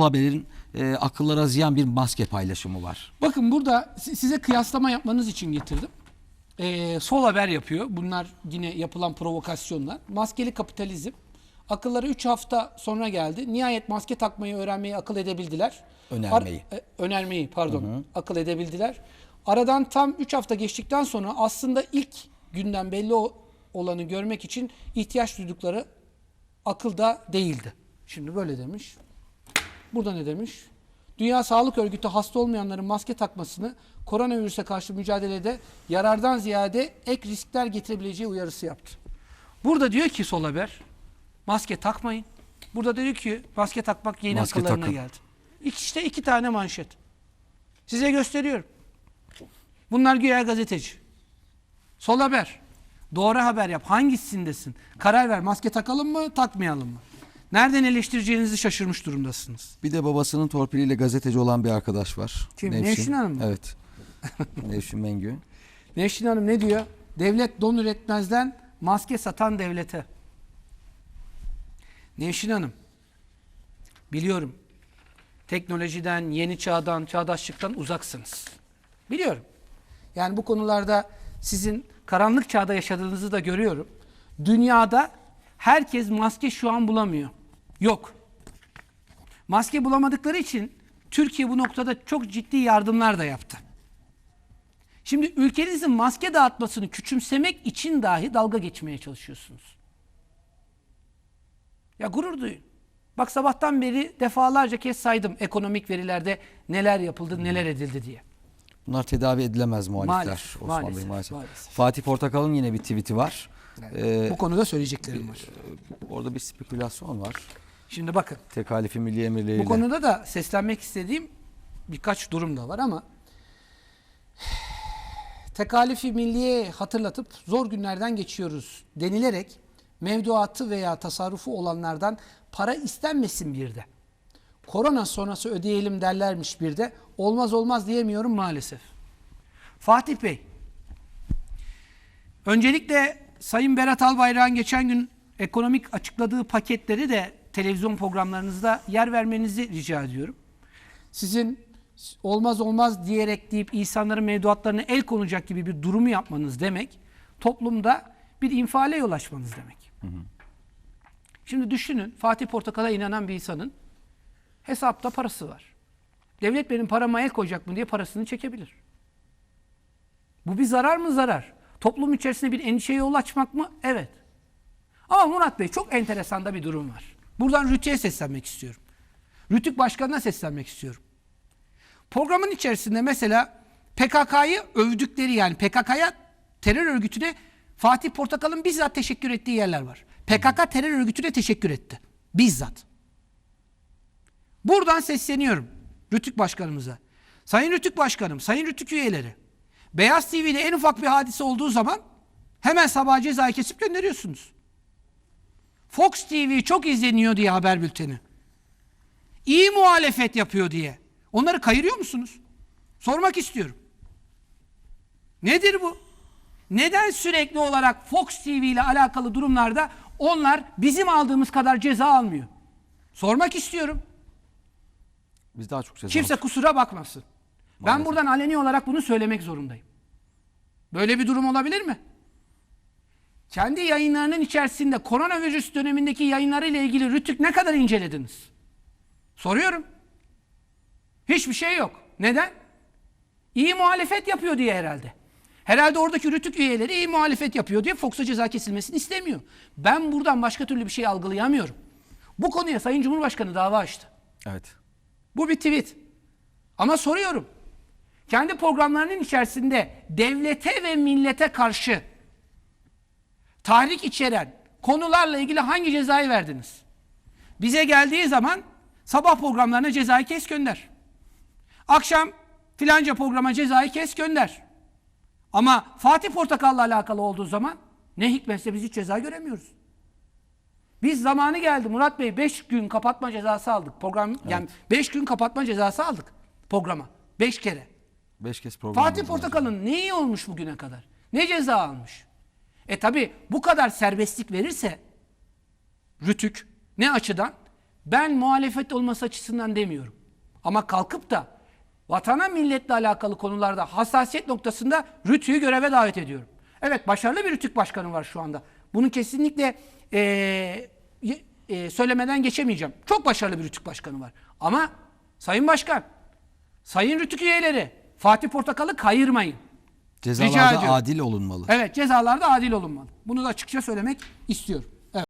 Haber'in e, akıllara ziyan bir maske paylaşımı var. Bakın burada si- size kıyaslama yapmanız için getirdim. Ee, sol haber yapıyor. Bunlar yine yapılan provokasyonlar. Maskeli kapitalizm. Akıllara 3 hafta sonra geldi. Nihayet maske takmayı öğrenmeyi akıl edebildiler. Önermeyi. Ar- e, önermeyi pardon. Akıl edebildiler. Aradan tam 3 hafta geçtikten sonra aslında ilk günden belli o- olanı görmek için ihtiyaç duydukları akılda değildi. Şimdi böyle demiş. Burada ne demiş? Dünya Sağlık Örgütü hasta olmayanların maske takmasını koronavirüse karşı mücadelede yarardan ziyade ek riskler getirebileceği uyarısı yaptı. Burada diyor ki Sol Haber, maske takmayın. Burada diyor ki maske takmak yeni Maske akıllarına takın. geldi. İşte iki tane manşet. Size gösteriyorum. Bunlar güya gazeteci. Sol Haber, doğru haber yap. Hangisindesin? Karar ver. Maske takalım mı, takmayalım mı? Nereden eleştireceğinizi şaşırmış durumdasınız. Bir de babasının torpiliyle gazeteci olan bir arkadaş var. Kim? Nevşin Hanım mı? Evet. Nevşin Mengü. Nevşin Hanım ne diyor? Devlet don üretmezden maske satan devlete. Nevşin Hanım, biliyorum teknolojiden, yeni çağdan, çağdaşlıktan uzaksınız. Biliyorum. Yani bu konularda sizin karanlık çağda yaşadığınızı da görüyorum. Dünyada herkes maske şu an bulamıyor. Yok. Maske bulamadıkları için Türkiye bu noktada çok ciddi yardımlar da yaptı. Şimdi ülkenizin maske dağıtmasını küçümsemek için dahi dalga geçmeye çalışıyorsunuz. Ya gurur duyun. Bak sabahtan beri defalarca kez saydım ekonomik verilerde neler yapıldı, neler edildi diye. Bunlar tedavi edilemez muhalifler. Maalesef, Osman maalesef, Bey maalesef. maalesef. Fatih Portakal'ın yine bir tweet'i var. Ee, Bu konuda söyleyeceklerim var. orada bir spekülasyon var. Şimdi bakın Tekalifi milli emirleriyle. bu konuda da seslenmek istediğim birkaç durum da var ama tekalifi milliye hatırlatıp zor günlerden geçiyoruz denilerek mevduatı veya tasarrufu olanlardan para istenmesin bir de. Korona sonrası ödeyelim derlermiş bir de. Olmaz olmaz diyemiyorum maalesef. Fatih Bey, öncelikle Sayın Berat Albayrak'ın geçen gün ekonomik açıkladığı paketleri de televizyon programlarınızda yer vermenizi rica ediyorum. Sizin olmaz olmaz diyerek deyip insanların mevduatlarına el konacak gibi bir durumu yapmanız demek, toplumda bir infiale yol açmanız demek. Şimdi düşünün Fatih Portakal'a inanan bir insanın hesapta parası var. Devlet benim parama el koyacak mı diye parasını çekebilir. Bu bir zarar mı zarar? Toplum içerisinde bir endişeye yol açmak mı? Evet. Ama Murat Bey çok enteresan da bir durum var. Buradan Rütü'ye seslenmek istiyorum. Rütük Başkanı'na seslenmek istiyorum. Programın içerisinde mesela PKK'yı övdükleri yani PKK'ya terör örgütüne Fatih Portakal'ın bizzat teşekkür ettiği yerler var. PKK terör örgütüne teşekkür etti. Bizzat. Buradan sesleniyorum Rütük Başkanımıza. Sayın Rütük Başkanım, Sayın Rütük üyeleri. Beyaz TV'de en ufak bir hadise olduğu zaman hemen sabah cezayı kesip gönderiyorsunuz. Fox TV çok izleniyor diye haber bülteni. İyi muhalefet yapıyor diye. Onları kayırıyor musunuz? Sormak istiyorum. Nedir bu? Neden sürekli olarak Fox TV ile alakalı durumlarda onlar bizim aldığımız kadar ceza almıyor? Sormak istiyorum. Biz daha çok ceza Kimse aldık. kusura bakmasın. Ben buradan aleni olarak bunu söylemek zorundayım. Böyle bir durum olabilir mi? Kendi yayınlarının içerisinde koronavirüs dönemindeki yayınlarıyla ilgili Rütük ne kadar incelediniz? Soruyorum. Hiçbir şey yok. Neden? İyi muhalefet yapıyor diye herhalde. Herhalde oradaki Rütük üyeleri iyi muhalefet yapıyor diye Fox'a ceza kesilmesini istemiyor. Ben buradan başka türlü bir şey algılayamıyorum. Bu konuya Sayın Cumhurbaşkanı dava açtı. Evet. Bu bir tweet. Ama soruyorum. Kendi programlarının içerisinde devlete ve millete karşı tahrik içeren konularla ilgili hangi cezayı verdiniz? Bize geldiği zaman sabah programlarına cezayı kes gönder. Akşam filanca programa cezayı kes gönder. Ama Fatih Portakal'la alakalı olduğu zaman ne hikmetse biz hiç ceza göremiyoruz. Biz zamanı geldi Murat Bey 5 gün kapatma cezası aldık. Program yani 5 gün kapatma cezası aldık programa. 5 kere. Beş kez program. Fatih. Portakal'ın neyi olmuş bugüne kadar? Ne ceza almış? E tabi bu kadar serbestlik verirse Rütük ne açıdan? Ben muhalefet olması açısından demiyorum. Ama kalkıp da vatana milletle alakalı konularda hassasiyet noktasında Rütü'yü göreve davet ediyorum. Evet başarılı bir Rütük başkanı var şu anda. Bunu kesinlikle y- eee, söylemeden geçemeyeceğim. Çok başarılı bir Rütük başkanı var. Ama Sayın Başkan, Sayın Rütük üyeleri Fatih Portakal'ı kayırmayın. Rica Cezalarda ediyorum. adil olunmalı. Evet cezalarda adil olunmalı. Bunu da açıkça söylemek istiyorum.